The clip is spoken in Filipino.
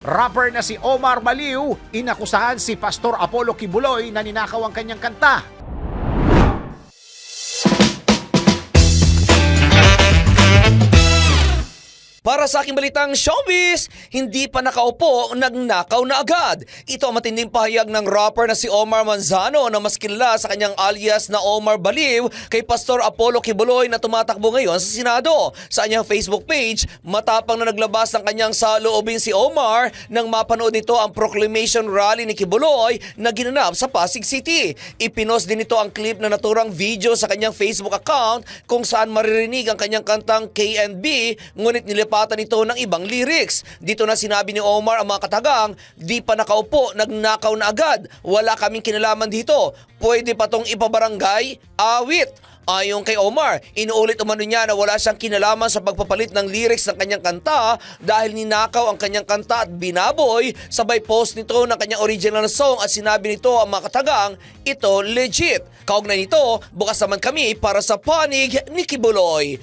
Rapper na si Omar Baliw, inakusahan si Pastor Apollo Kibuloy na ninakaw ang kanyang kanta. Para sa aking balitang showbiz, hindi pa nakaupo, nagnakaw na agad. Ito ang matinding pahayag ng rapper na si Omar Manzano na mas kilala sa kanyang alias na Omar Baliw kay Pastor Apollo Kibuloy na tumatakbo ngayon sa Senado. Sa kanyang Facebook page, matapang na naglabas ng kanyang saloobin si Omar nang mapanood nito ang proclamation rally ni Kibuloy na ginanap sa Pasig City. Ipinost din nito ang clip na naturang video sa kanyang Facebook account kung saan maririnig ang kanyang kantang KNB ngunit nilipatan nito ng ibang lyrics. Dito na sinabi ni Omar ang mga katagang, di pa nakaupo, nagnakaw na agad. Wala kaming kinalaman dito. Pwede pa tong ipabarangay? Awit! Ayon kay Omar, inuulit umano niya na wala siyang kinalaman sa pagpapalit ng lyrics ng kanyang kanta dahil ninakaw ang kanyang kanta at binaboy sabay post nito ng kanyang original song at sinabi nito ang mga katagang, ito legit. Kaugnay nito, bukas naman kami para sa panig ni Kibuloy.